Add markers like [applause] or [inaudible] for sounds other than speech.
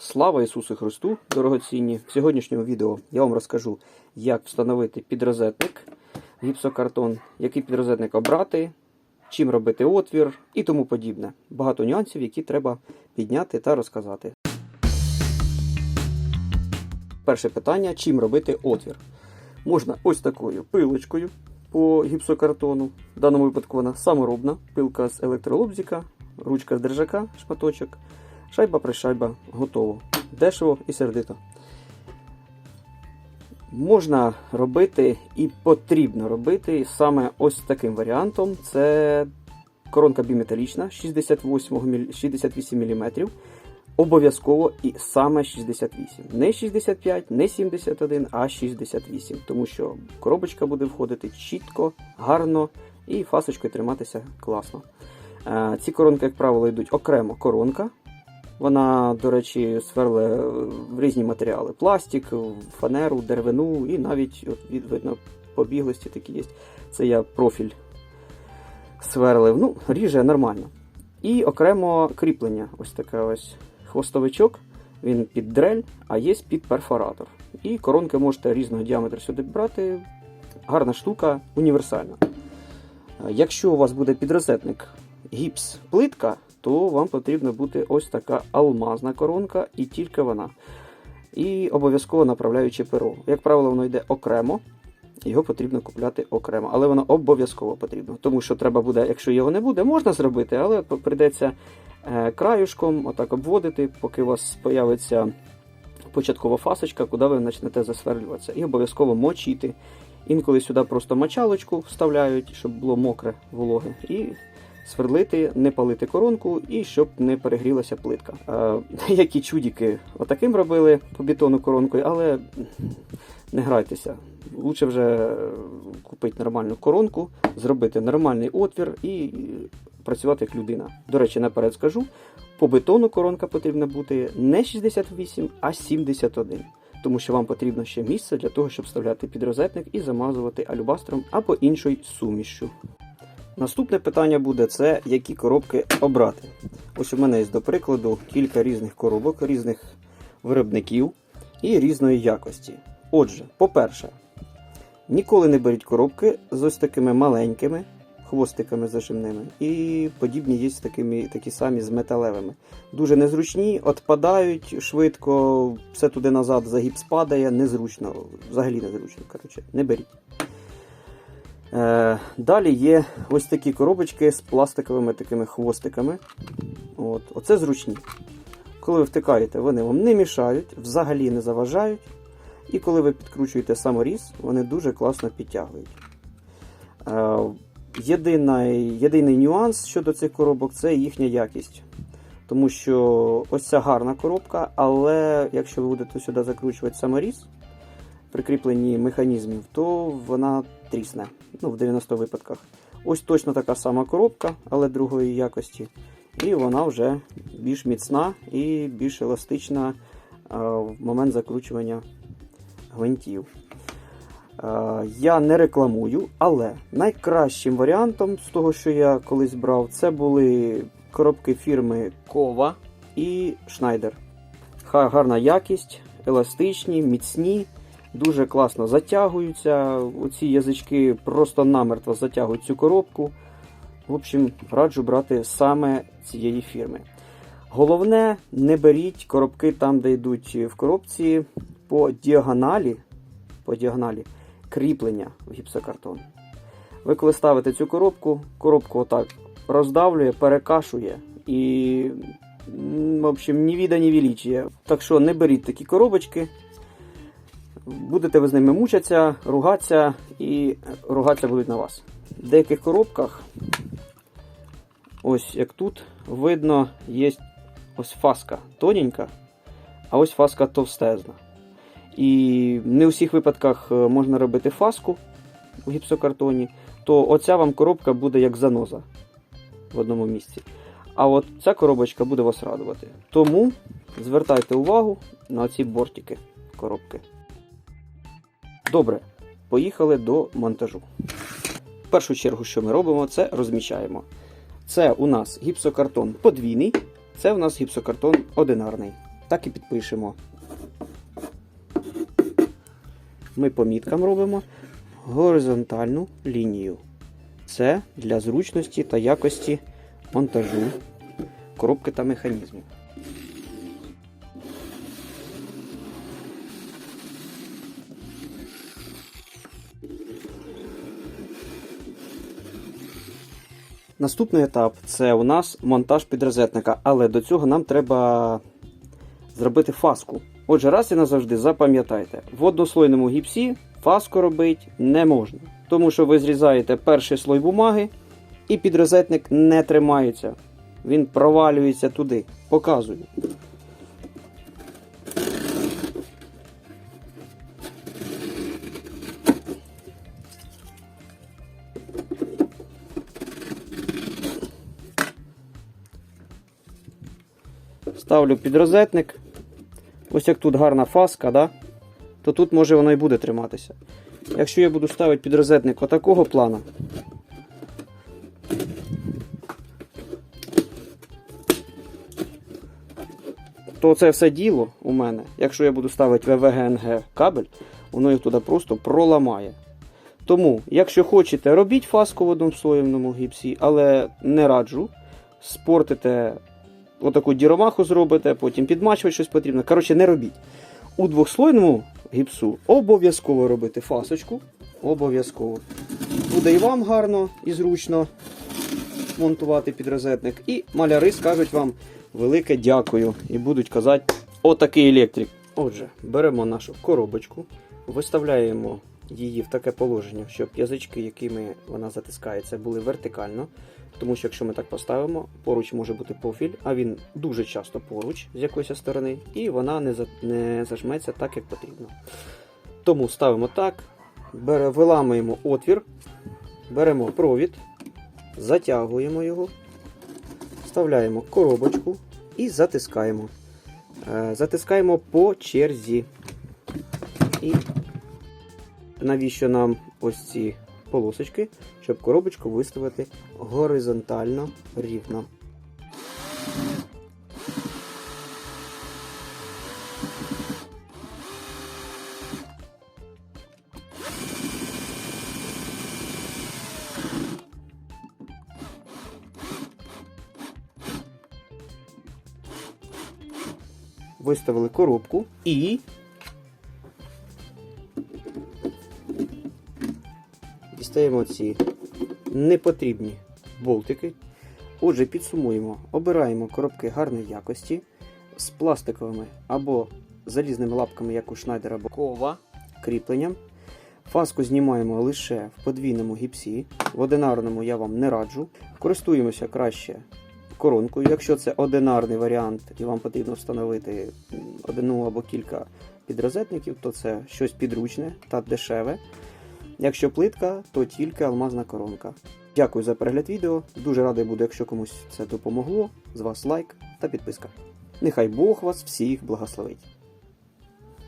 Слава Ісусу Христу, дорогоцінні! В сьогоднішньому відео я вам розкажу, як встановити підрозетник гіпсокартон, який підрозетник обрати, чим робити отвір і тому подібне. Багато нюансів, які треба підняти та розказати. Перше питання: чим робити отвір? Можна ось такою пилочкою по гіпсокартону. В даному випадку вона саморобна, пилка з електролобзика, ручка з держака, шматочок. Шайба пришайба готово. Дешево і сердито. Можна робити і потрібно робити саме ось таким варіантом. Це коронка біметалічна 68 68 мм. Обов'язково і саме 68. Не 65, не 71, а 68. Тому що коробочка буде входити чітко, гарно і фасочкою триматися класно. Е, Ці коронки, як правило, йдуть окремо коронка. Вона, до речі, сверле в різні матеріали: пластик, фанеру, деревину і навіть от, від- видно побіглості такі є. Це я профіль сверлив. Ну, ріже нормально. І окремо кріплення. Ось таке ось хвостовичок. Він під дрель, а є під перфоратор. І коронки можете різного діаметру сюди брати. Гарна штука, універсальна. Якщо у вас буде підрозетник гіпс плитка, то вам потрібна буде ось така алмазна коронка і тільки вона. І обов'язково направляюче перо. Як правило, воно йде окремо. Його потрібно купляти окремо, але воно обов'язково потрібно. Тому що треба буде, якщо його не буде, можна зробити, але прийдеться е, краюшком отак обводити, поки у вас з'явиться початкова фасочка, куди ви почнете засверлюватися. І обов'язково мочити. Інколи сюди просто мочалочку вставляють, щоб було мокре вологе. І сверлити, не палити коронку і щоб не перегрілася плитка. Е, [laughs] які чудіки отаким робили по бетону коронкою, але не грайтеся. Лучше вже купити нормальну коронку, зробити нормальний отвір і працювати як людина. До речі, наперед скажу, по бетону коронка потрібна бути не 68, а 71. Тому що вам потрібно ще місце для того, щоб вставляти підрозетник і замазувати алюбастром або іншою сумішшю. Наступне питання буде це, які коробки обрати. Ось у мене є, до прикладу, кілька різних коробок, різних виробників і різної якості. Отже, по-перше, ніколи не беріть коробки з ось такими маленькими хвостиками зажимними. І подібні є з такими, такі самі з металевими. Дуже незручні, відпадають швидко, все туди назад загіб спадає, незручно, взагалі незручно. Коротше, не беріть. Е, далі є ось такі коробочки з пластиковими такими хвостиками. От, Оце зручні. Коли ви втикаєте, вони вам не мішають, взагалі не заважають. І коли ви підкручуєте саморіз, вони дуже класно підтягують. Е, єдиний, єдиний нюанс щодо цих коробок це їхня якість. Тому що ось ця гарна коробка, але якщо ви будете сюди закручувати саморіз при кріпленні механізмів, то вона трісне. Ну, в 90 випадках. Ось точно така сама коробка, але другої якості. І вона вже більш міцна і більш еластична а, в момент закручування гвинтів. А, Я не рекламую, але найкращим варіантом з того, що я колись брав, це були коробки фірми Кова і Schneider. Гарна якість, еластичні, міцні, дуже класно затягуються. Оці язички просто намертво затягують цю коробку. В общем, раджу брати саме цієї фірми. Головне, не беріть коробки там, де йдуть в коробці по діагоналі, по діагоналі кріплення в гіпсокартон. Ви коли ставите цю коробку, коробку отак роздавлює, перекашує і, в общем, ні віда, ні величія. Так що не беріть такі коробочки. Будете ви з ними мучатися, ругатися і ругатися будуть на вас. В деяких коробках, ось як тут, видно, є ось фаска тоненька, а ось фаска товстезна. І не у всіх випадках е, можна робити фаску у гіпсокартоні, то оця вам коробка буде як заноза в одному місці. А от ця коробочка буде вас радувати. Тому звертайте увагу на ці бортики коробки. Добре, поїхали до монтажу. В першу чергу, що ми робимо, це розміщаємо. Це у нас гіпсокартон подвійний, це у нас гіпсокартон одинарний. так і підпишемо. Ми по міткам робимо горизонтальну лінію. Це для зручності та якості монтажу коробки та механізму. Наступний етап це у нас монтаж підрозетника, але до цього нам треба зробити фаску. Отже, раз і назавжди запам'ятайте, в однослойному гіпсі фаску робити не можна, тому що ви зрізаєте перший слой бумаги і підрозетник не тримається. Він провалюється туди. Показую. Ставлю підрозетник. Ось як тут гарна фаска, да? то тут може воно і буде триматися. Якщо я буду ставити підрозетник отакого плана, то це все діло у мене, якщо я буду ставити ВВГНГ кабель, воно їх туди просто проламає. Тому, якщо хочете, робіть фаску в однослоєному гіпсі, але не раджу. Спортите отаку діромаху зробите, потім підмачувати щось потрібно. Коротше, не робіть. У двохслойному гіпсу обов'язково робити фасочку. Обов'язково. Буде і вам гарно і зручно монтувати підрозетник. І маляри скажуть вам велике дякую і будуть казати отакий електрик. Отже, беремо нашу коробочку, виставляємо її в таке положення, щоб язички, якими вона затискається, були вертикально. Тому що якщо ми так поставимо, поруч може бути профіль, а він дуже часто поруч з якоїсь сторони, і вона не, за, не зажметься так, як потрібно. Тому ставимо так, бере, виламуємо отвір, беремо провід, затягуємо його, вставляємо коробочку і затискаємо. Е, Затискаємо по черзі. І навіщо нам ось ці полосочки, щоб коробочку виставити горизонтально рівно. Виставили коробку і дістаємо ці непотрібні болтики. Отже, підсумуємо, обираємо коробки гарної якості з пластиковими або залізними лапками, як у Schneider або кова кріпленням. Фаску знімаємо лише в подвійному гіпсі. В одинарному я вам не раджу. Користуємося краще коронкою. Якщо це одинарний варіант і вам потрібно встановити одну або кілька підрозетників, то це щось підручне та дешеве. Якщо плитка, то тільки алмазна коронка. Дякую за перегляд відео. Дуже радий буду, якщо комусь це допомогло. З вас лайк та підписка. Нехай Бог вас всіх благословить.